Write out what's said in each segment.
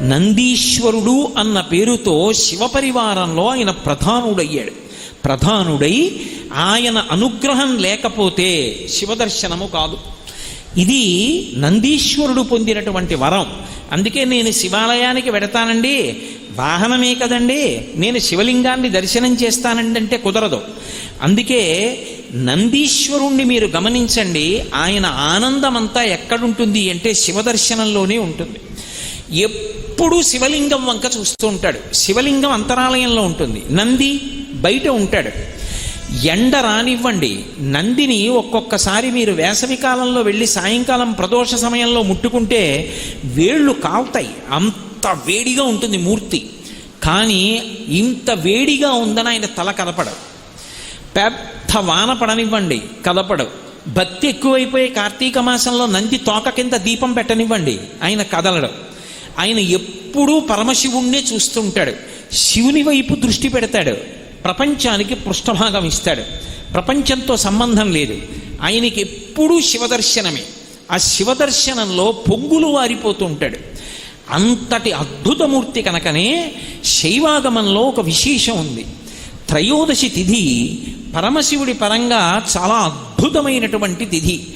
నందీశ్వరుడు అన్న పేరుతో శివపరివారంలో ఆయన ప్రధానుడయ్యాడు. ప్రధానుడై ఆయన అనుగ్రహం లేకపోతే శివదర్శనము కాదు. ఇది నందీశ్వరుడు పొందినటువంటి వరం. అందుకే నేను శివాలయానికి వెడతానండి. వాహనమే కదండి. నేను శివలింగాన్ని దర్శనం చేస్తానండి అంటే కుదరదు. అందుకే నందీశ్వరుణ్ణి మీరు గమనించండి. ఆయన ఆనందమంతా ఎక్కడుంటుంది అంటే శివదర్శనంలోనే ఉంటుంది. ఎప్పుడూ శివలింగం వంక చూస్తూ ఉంటాడు. శివలింగం అంతరాలయంలో ఉంటుంది. నంది బయట ఉంటాడు. ఎండ రానివ్వండి. నందిని ఒక్కొక్కసారి మీరు వేసవి కాలంలో వెళ్ళి సాయంకాలం ప్రదోష సమయంలో ముట్టుకుంటే వేళ్ళు కాలుతాయి. అంత వేడిగా ఉంటుంది మూర్తి. కానీ ఇంత వేడిగా ఉందని ఆయన తల కదపడవు పెద్ద వాన పడనివ్వండి. కదపడవు. భక్తి ఎక్కువైపోయి కార్తీక మాసంలో నంది తోక కింద దీపం పెట్టనివ్వండి. ఆయన కదలడం. ఆయన ఎప్పుడూ పరమశివుణ్ణే చూస్తుంటాడు. శివుని వైపు దృష్టి పెడతాడు. ప్రపంచానికి పృష్ఠభాగం ఇస్తాడు. ప్రపంచంతో సంబంధం లేదు. ఆయనకి ఎప్పుడూ శివదర్శనమే. ఆ శివదర్శనంలో పొంగులు వారిపోతూ ఉంటాడు అంతటి అద్భుతమూర్తి కనుకనే శైవాగమంలో ఒక విశేషం ఉంది. త్రయోదశి తిథి పరమశివుడి పరంగా చాలా అద్భుతమైనటువంటి తిథి.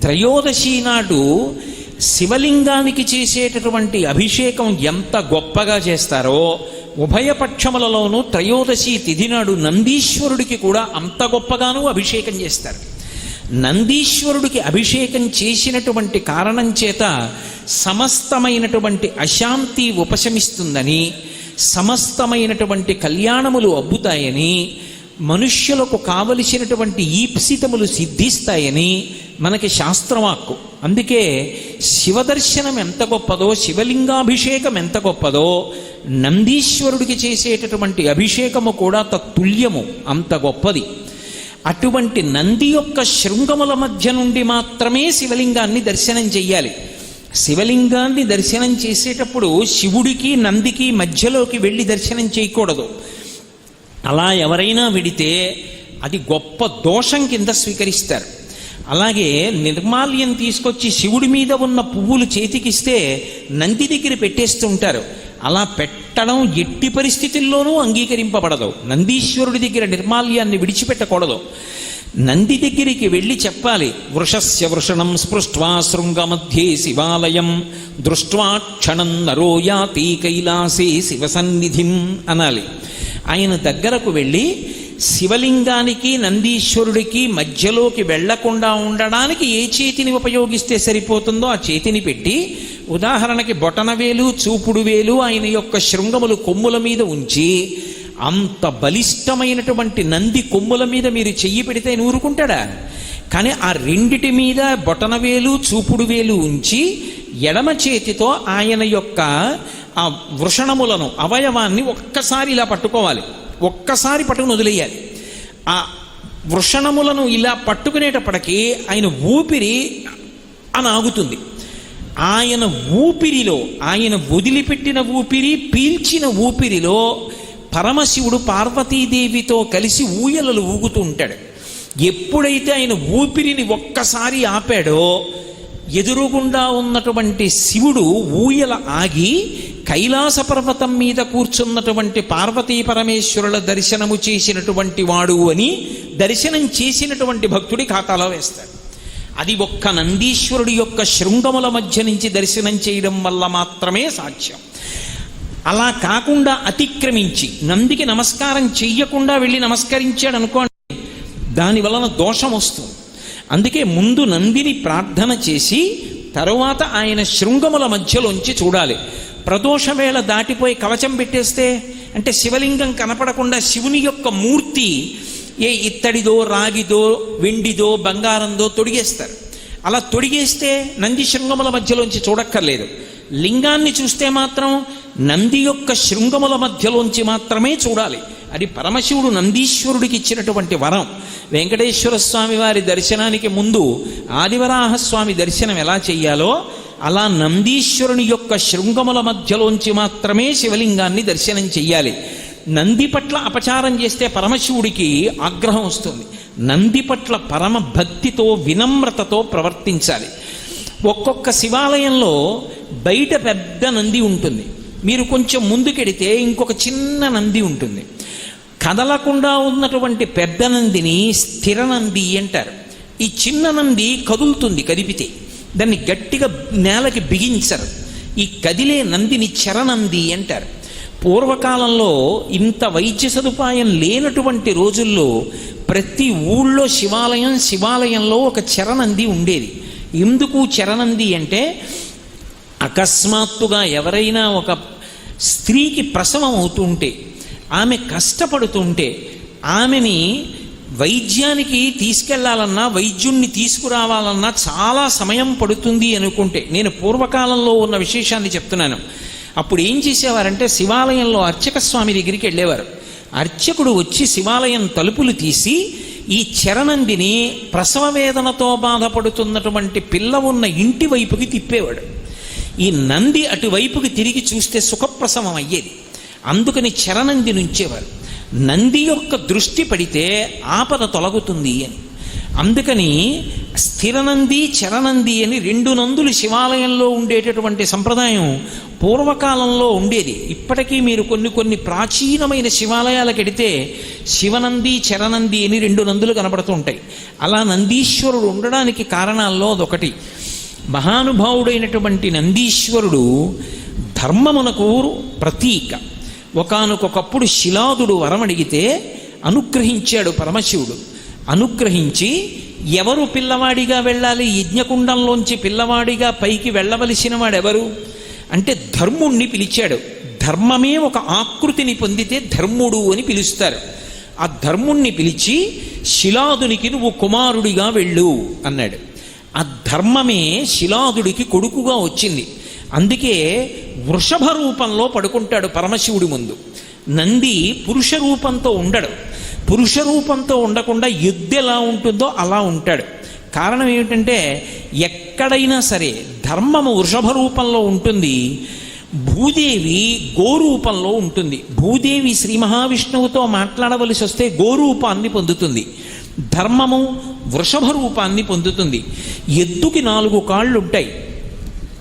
త్రయోదశి నాడు శివలింగానికి చేసేటటువంటి అభిషేకం ఎంత గొప్పగా చేస్తారో ఉభయపక్షములలోనూ త్రయోదశి తిథి నాడు నందీశ్వరుడికి కూడా అంత గొప్పగానూ అభిషేకం చేస్తారు. నందీశ్వరుడికి అభిషేకం చేసినటువంటి కారణం చేత సమస్తమైనటువంటి అశాంతి ఉపశమిస్తుందని సమస్తమైనటువంటి కళ్యాణములు అబ్బుతాయని మనుష్యులకు కావలసినటువంటి ఈప్సితములు సిద్ధిస్తాయని మనకి శాస్త్రవాక్కు. అందుకే శివదర్శనం ఎంత గొప్పదో శివలింగాభిషేకం ఎంత గొప్పదో నందీశ్వరుడికి చేసేటటువంటి అభిషేకము కూడా తత్తుల్యము అంత గొప్పది. అటువంటి నంది యొక్క శృంగముల మధ్య నుండి మాత్రమే శివలింగాన్ని దర్శనం చెయ్యాలి. శివలింగాన్ని దర్శనం చేసేటప్పుడు శివుడికి నందికి మధ్యలోకి వెళ్ళి దర్శనం చేయకూడదు. అలా ఎవరైనా విడితే అది గొప్ప దోషం కింద స్వీకరిస్తారు. అలాగే నిర్మాల్యం తీసుకొచ్చి శివుడి మీద ఉన్న పువ్వులు చేతికిస్తే నంది దగ్గర పెట్టేస్తుంటారు. అలా పెట్టడం ఎట్టి పరిస్థితుల్లోనూ అంగీకరింపబడదు. నందీశ్వరుడి దగ్గర నిర్మాల్యాన్ని విడిచిపెట్టకూడదు. నంది దగ్గరికి వెళ్ళి చెప్పాలి వృషస్య వృషణం స్పృష్ట్వా శృంగమధ్యే శివాలయం దృష్ట్వా క్షణం నరో యాతి కైలాసే శివసన్నిధిం అనాలి. ఆయన దగ్గరకు వెళ్ళి శివలింగానికి నందీశ్వరుడికి మధ్యలోకి వెళ్ళకుండా ఉండడానికి ఏ చేతిని ఉపయోగిస్తే సరిపోతుందో ఆ చేతిని పెట్టి ఉదాహరణకి బొటనవేలు చూపుడు వేలు ఆయన యొక్క శృంగములు కొమ్ముల మీద ఉంచి అంత బలిష్టమైనటువంటి నంది కొమ్ముల మీద మీరు చెయ్యి పెడితే ఆయన ఊరుకుంటాడా కానీ ఆ రెండిటి మీద బొటనవేలు చూపుడు వేలు ఉంచి ఎడమ చేతితో ఆయన యొక్క ఆ వృషణములను అవయవాన్ని ఒక్కసారి ఇలా పట్టుకోవాలి. ఒక్కసారి పట్టుకుని వదిలేయాలి. ఆ వృషణములను ఇలా పట్టుకునేటప్పటికీ ఆయన ఊపిరి అని ఆగుతుంది ఆయన ఊపిరిలో ఆయన వదిలిపెట్టిన ఊపిరి పీల్చిన ఊపిరిలో పరమశివుడు పార్వతీదేవితో కలిసి ఊయలలు ఊగుతూ ఉంటాడు. ఎప్పుడైతే ఆయన ఊపిరిని ఒక్కసారి ఆపాడో ఎదురుగుండా ఉన్నటువంటి శివుడు ఊయల ఆగి కైలాస పర్వతం మీద కూర్చున్నటువంటి పార్వతీ పరమేశ్వరుల దర్శనము చేసినటువంటి వాడు అని దర్శనం చేసినటువంటి భక్తుడి ఖాతాలో వేస్తాడు అది ఒక్క నందీశ్వరుడి యొక్క శృంగముల మధ్య నుంచి దర్శనం చేయడం వల్ల మాత్రమే సాధ్యం. అలా కాకుండా అతిక్రమించి నందికి నమస్కారం చెయ్యకుండా వెళ్ళి నమస్కరించాడు అనుకోండి దాని వలన దోషం వస్తుంది. అందుకే ముందు నందిని ప్రార్థన చేసి తరువాత ఆయన శృంగముల మధ్యలోంచి చూడాలి. ప్రదోష వేళ దాటిపోయి కవచం పెట్టేస్తే అంటే శివలింగం కనపడకుండా శివుని యొక్క మూర్తి ఏ ఇత్తడిదో రాగిదో వెండిదో బంగారందో తొడిగేస్తారు. అలా తొడిగేస్తే నంది శృంగముల మధ్యలోంచి చూడక్కర్లేదు. లింగాన్ని చూస్తే మాత్రం నంది యొక్క శృంగముల మధ్యలోంచి మాత్రమే చూడాలి. అది పరమశివుడు నందీశ్వరుడికి ఇచ్చినటువంటి వరం. వెంకటేశ్వర స్వామి వారి దర్శనానికి ముందు ఆదివరాహస్వామి దర్శనం ఎలా చెయ్యాలో అలా నందీశ్వరుని యొక్క శృంగముల మధ్యలోంచి మాత్రమే శివలింగాన్ని దర్శనం చెయ్యాలి. నంది పట్ల అపచారం చేస్తే పరమశివుడికి ఆగ్రహం వస్తుంది. నంది పట్ల పరమ భక్తితో వినమ్రతతో ప్రవర్తించాలి. ఒక్కొక్క శివాలయంలో బయట పెద్ద నంది ఉంటుంది. మీరు కొంచెం ముందుకెడితే ఇంకొక చిన్న నంది ఉంటుంది. కదలకుండా ఉన్నటువంటి పెద్ద నందిని స్థిర నంది అంటారు. ఈ చిన్న నంది కదులుతుంది కదిపితే. దాన్ని గట్టిగా నేలకి బిగించరు. ఈ కదిలే నందిని చరనంది అంటారు. పూర్వకాలంలో ఇంత వైద్య సదుపాయం లేనటువంటి రోజుల్లో ప్రతి ఊళ్ళో శివాలయం శివాలయంలో ఒక చరనంది ఉండేది. ఎందుకు చరనంది అంటే అకస్మాత్తుగా ఎవరైనా ఒక స్త్రీకి ప్రసవం అవుతుంటే ఆమె కష్టపడుతుంటే ఆమెని వైద్యానికి తీసుకెళ్ళాలన్నా వైద్యుణ్ణి తీసుకురావాలన్నా చాలా సమయం పడుతుంది అనుకుంటే నేను పూర్వకాలంలో ఉన్న విశేషాన్ని చెప్తున్నాను. అప్పుడు ఏం చేసేవారంటే శివాలయంలో అర్చక స్వామి దగ్గరికి వెళ్ళేవారు. అర్చకుడు వచ్చి శివాలయం తలుపులు తీసి ఈ చరణందిని ప్రసవ వేదనతో బాధపడుతున్నటువంటి పిల్ల ఉన్న ఇంటి వైపుకి తిప్పేవాడు. ఈ నంది అటువైపుకి తిరిగి చూస్తే సుఖప్రసవం అయ్యేది. అందుకని చరనంది నుంచేవారు. నంది యొక్క దృష్టి పడితే ఆపద తొలగుతుంది అని. అందుకని స్థిరనంది చరనంది అని రెండు నందులు శివాలయంలో ఉండేటటువంటి సంప్రదాయం పూర్వకాలంలో ఉండేది. ఇప్పటికీ మీరు కొన్ని కొన్ని ప్రాచీనమైన శివాలయాలకు వెడితే శివనంది చరనంది అని రెండు నందులు కనబడుతూ ఉంటాయి. అలా నందీశ్వరుడు ఉండడానికి కారణాల్లో అదొకటి. మహానుభావుడైనటువంటి నందీశ్వరుడు ధర్మమునకు ప్రతీక. ఒకానొకప్పుడు శిలాదుడు వరం అడిగితే అనుగ్రహించాడు పరమశివుడు. అనుగ్రహించి ఎవరు పిల్లవాడిగా వెళ్ళాలి? యజ్ఞకుండంలోంచి పిల్లవాడిగా పైకి వెళ్ళవలసిన వాడెవరు? అంటే ధర్ముణ్ణి పిలిచాడు. ధర్మమే ఒక ఆకృతిని పొందితే ధర్ముడు అని పిలుస్తారు. ఆ ధర్ముణ్ణి పిలిచి శిలాదునికి నువ్వు కుమారుడిగా వెళ్ళు అన్నాడు. ఆ ధర్మమే శిలాదుడికి కొడుకుగా వచ్చింది. అందుకే వృషభ రూపంలో పడుకుంటాడు పరమశివుడి ముందు. నంది పురుష రూపంతో ఉండడు. పురుష రూపంతో ఉండకుండా ఎద్దు ఎలా ఉంటుందో అలా ఉంటాడు. కారణం ఏమిటంటే ఎక్కడైనా సరే ధర్మము వృషభ రూపంలో ఉంటుంది భూదేవి గోరూపంలో ఉంటుంది. భూదేవి శ్రీ మహావిష్ణువుతో మాట్లాడవలసి వస్తే గోరూపాన్ని పొందుతుంది. ధర్మము వృషభ రూపాన్ని పొందుతుంది. ఎద్దుకి నాలుగు కాళ్ళు ఉంటాయి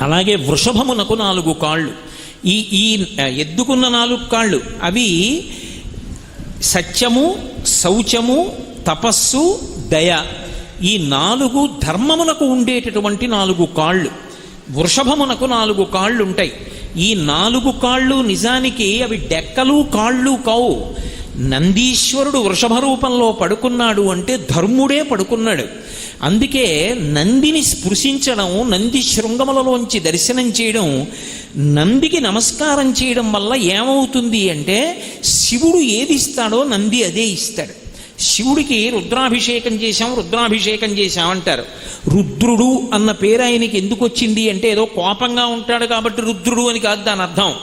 అలాగే వృషభమునకు నాలుగు కాళ్ళు. ఈ ఈ ఎద్దుకున్న నాలుగు కాళ్ళు. అవి సత్యము శౌచము తపస్సు దయ. ఈ నాలుగు ధర్మమునకు ఉండేటటువంటి నాలుగు కాళ్ళు. వృషభమునకు నాలుగు కాళ్ళు ఉంటాయి ఈ నాలుగు కాళ్ళు నిజానికి అవి డెక్కలు కాళ్ళు కావు. నందీశ్వరుడు వృషభ రూపంలో పడుకున్నాడు అంటే ధర్ముడే పడుకున్నాడు. అందుకే నందిని స్పృశించడం నంది శృంగములలోంచి దర్శనం చేయడం నందికి నమస్కారం చేయడం వల్ల ఏమవుతుంది అంటే శివుడు ఏది ఇస్తాడో నంది అదే ఇస్తాడు. శివుడికి రుద్రాభిషేకం చేశాం రుద్రాభిషేకం చేశాం అంటారు రుద్రుడు అన్న పేరు ఆయనకి ఎందుకు వచ్చింది అంటే ఏదో కోపంగా ఉంటాడు కాబట్టి రుద్రుడు అని కాదు దాని అర్థం.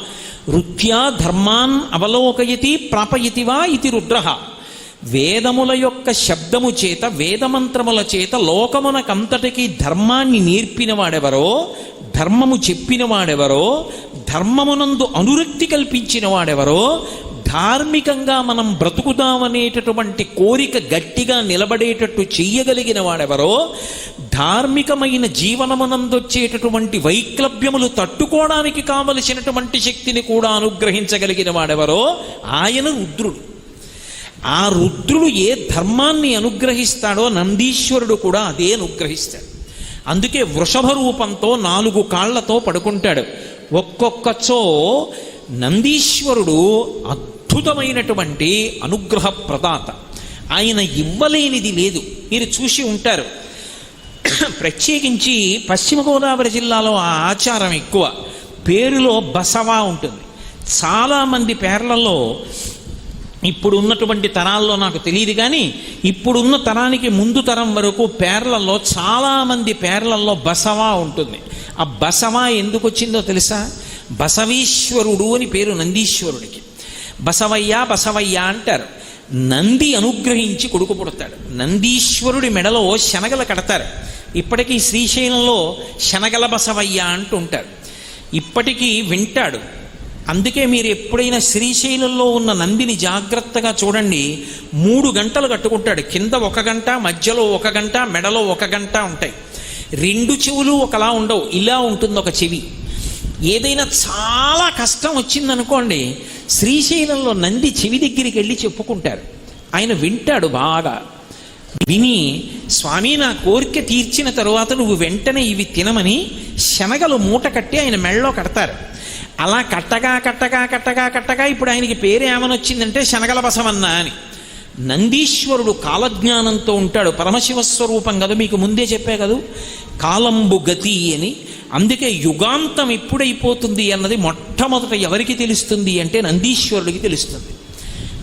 రుత్యా ధర్మాన్ అవలోకయతి ప్రాపయతివా ఇది రుద్ర. వేదముల యొక్క శబ్దము చేత వేదమంత్రముల చేత లోకమునకంతటికీ ధర్మాన్ని నేర్పిన వాడెవరో ధర్మము చెప్పిన వాడెవరో ధర్మమునందు అనురక్తి కల్పించిన వాడెవరో ధార్మికంగా మనం బ్రతుకుదామనేటటువంటి కోరిక గట్టిగా నిలబడేటట్టు చెయ్యగలిగిన వాడెవరో ధార్మికమైన జీవనమునందొచ్చేటటువంటి వైక్లభ్యములు తట్టుకోవడానికి కావలసినటువంటి శక్తిని కూడా అనుగ్రహించగలిగిన వాడెవరో ఆయన రుద్రుడు. ఆ రుద్రుడు ఏ ధర్మాన్ని అనుగ్రహిస్తాడో నందీశ్వరుడు కూడా అదే అనుగ్రహిస్తాడు. అందుకే వృషభ రూపంతో నాలుగు కాళ్ళతో పడుకుంటాడు. ఒక్కొక్కచో నందీశ్వరుడు అద్భుతమైనటువంటి అనుగ్రహ ప్రదాత ఆయన ఇవ్వలేనిది లేదు. మీరు చూసి ఉంటారు. ప్రత్యేకించి పశ్చిమ గోదావరి జిల్లాలో ఆ ఆచారం ఎక్కువ. పేరులో బసవా ఉంటుంది. చాలామంది పేర్లలో ఇప్పుడు ఉన్నటువంటి తరాల్లో నాకు తెలియదు కానీ ఇప్పుడున్న తరానికి ముందు తరం వరకు పేర్లలో చాలామంది పేర్లలో బసవా ఉంటుంది. ఆ బసవా ఎందుకు వచ్చిందో తెలుసా? బసవీశ్వరుడు అని పేరు నందీశ్వరుడికి. బసవయ్య బసవయ్య అంటారు. నంది అనుగ్రహించి కొడుకు పుడతాడు. నందీశ్వరుడి మెడలో శనగలు కడతారు. ఇప్పటికీ శ్రీశైలంలో శనగల బసవయ్య అంటూ ఉంటారు ఇప్పటికీ వింటాడు. అందుకే మీరు ఎప్పుడైనా శ్రీశైలంలో ఉన్న నందిని జాగ్రత్తగా చూడండి. మూడు గంటలు కట్టుకుంటాడు. కింద ఒక గంట మధ్యలో ఒక గంట మెడలో ఒక గంట ఉంటాయి. రెండు చెవులు ఒకలా ఉండవు. ఇలా ఉంటుంది ఒక చెవి. ఏదైనా చాలా కష్టం వచ్చిందనుకోండి శ్రీశైలంలో నంది చెవి దగ్గరికి వెళ్ళి చెప్పుకుంటారు. ఆయన వింటాడు బాగా. విని స్వామి నా కోరిక తీర్చిన తరువాత నువ్వు వెంటనే ఇవి తినమని శనగలు మూట కట్టి ఆయన మెళ్ళలో కడతారు. అలా కట్టగా కట్టగా కట్టగా కట్టగా ఇప్పుడు ఆయనకి పేరు ఏమని వచ్చిందంటే శనగల బసవన్న అని. నందీశ్వరుడు కాలజ్ఞానంతో ఉంటాడు. పరమశివ స్వరూపం కదా మీకు ముందే చెప్పే కదూ? కాలంబు గతి అని. అందుకే యుగాంతం ఎప్పుడైపోతుంది అన్నది మొట్టమొదట ఎవరికి తెలుస్తుంది అంటే నందీశ్వరుడికి తెలుస్తుంది.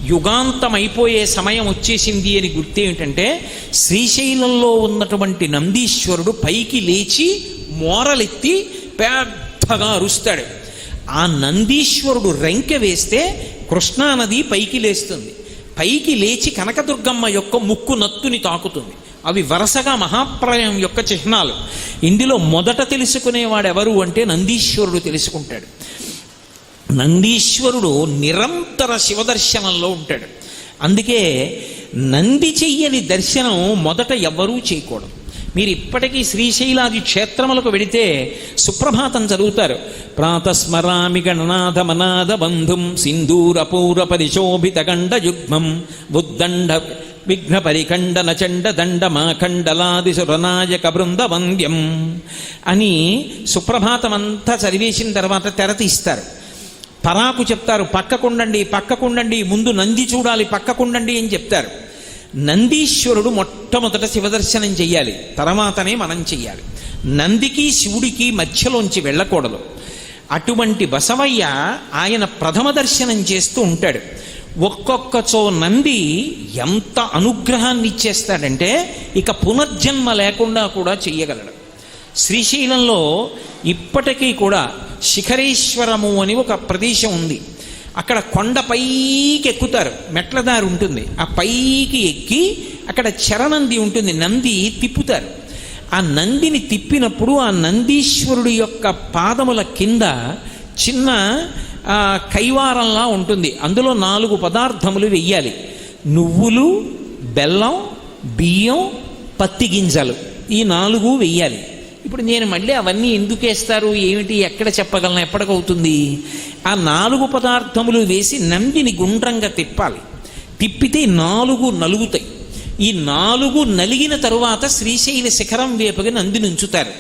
యుగాంతం అయిపోయే సమయం వచ్చేసింది అని గుర్తు ఏమిటంటే శ్రీశైలంలో ఉన్నటువంటి నందీశ్వరుడు పైకి లేచి మోరలెత్తి పెద్దగా అరుస్తాడు. ఆ నందీశ్వరుడు రెంకె వేస్తే కృష్ణానది పైకి లేస్తుంది. పైకి లేచి కనకదుర్గమ్మ యొక్క ముక్కు నత్తుని తాకుతుంది. అవి వరుసగా మహాప్రయం యొక్క చిహ్నాలు. ఇందులో మొదట తెలుసుకునేవాడు ఎవరు అంటే నందీశ్వరుడు తెలుసుకుంటాడు. నందీశ్వరుడు నిరంతర శివదర్శనంలో ఉంటాడు. అందుకే నంది చెయ్యని దర్శనం మొదట ఎవ్వరూ చేయకూడదు. మీరు ఇప్పటికీ శ్రీశైలాది క్షేత్రములకు వెడితే సుప్రభాతం చదువుతారు. ప్రాతస్మరామి గణనాథ మనాథ బంధుం సింధూరపూర పరిశోభిత గండ యుగ్మం బుద్దండ విఘ్న పరిఖండన చండ దండ మాఖండలాది సురనాయక బృంద వంద్యం అని సుప్రభాతం అంతా చదివేసిన తర్వాత తెర తీస్తారు. పరాకు చెప్తారు పక్కకుండండి పక్కకుండండి ముందు నంది చూడాలి పక్కకుండండి అని చెప్తారు. నందీశ్వరుడు మొట్టమొదట శివదర్శనం చెయ్యాలి. తర్వాతనే మనం చెయ్యాలి. నందికి శివుడికి మధ్యలోంచి వెళ్ళకూడదు. అటువంటి బసవయ్య ఆయన ప్రథమ దర్శనం చేస్తూ ఉంటాడు. ఒక్కొక్కచో నంది ఎంత అనుగ్రహాన్ని ఇచ్చేస్తాడంటే ఇక పునర్జన్మ లేకుండా కూడా చెయ్యగలడు. శ్రీశైలంలో ఇప్పటికీ కూడా శిఖరేశ్వరము అని ఒక ప్రదేశం ఉంది. అక్కడ కొండ పైకి ఎక్కుతారు. మెట్ల దారి ఉంటుంది. ఆ పైకి ఎక్కి అక్కడ చరణంది ఉంటుంది. నంది తిప్పుతారు. ఆ నందిని తిప్పినప్పుడు ఆ నందీశ్వరుడి యొక్క పాదముల కింద చిన్న కైవారంలా ఉంటుంది. అందులో నాలుగు పదార్థములు వెయ్యాలి. నువ్వులు బెల్లం బియ్యం పత్తి గింజలు. ఈ నాలుగు వెయ్యాలి. ఇప్పుడు నేను మళ్ళీ అవన్నీ ఎందుకు వేస్తారు? ఏమిటి? ఎక్కడ చెప్పగలను? ఎప్పటికవుతుంది? ఆ నాలుగు పదార్థములు వేసి నందిని గుండ్రంగా తిప్పాలి. తిప్పితే నాలుగు నలుగుతాయి. ఈ నాలుగు నలిగిన తరువాత శ్రీశైల శిఖరం వేపగా నందిని ఉంచుతారు.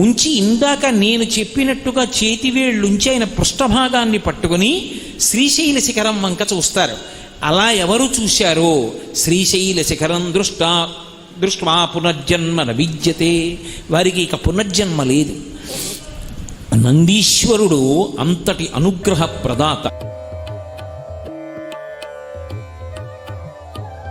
ఉంచి ఇందాక నేను చెప్పినట్టుగా చేతివేళ్ళుంచి ఆయన పృష్ఠభాగాన్ని పట్టుకుని శ్రీశైల శిఖరం వంక చూస్తారు. అలా ఎవరు చూశారో? శ్రీశైల శిఖరం దృష్టా దృష్ట్వా పునర్జన్మ విద్యతే. వారికి ఇక పునర్జన్మ లేదు. నందీశ్వరుడు అంతటి అనుగ్రహ ప్రదాత.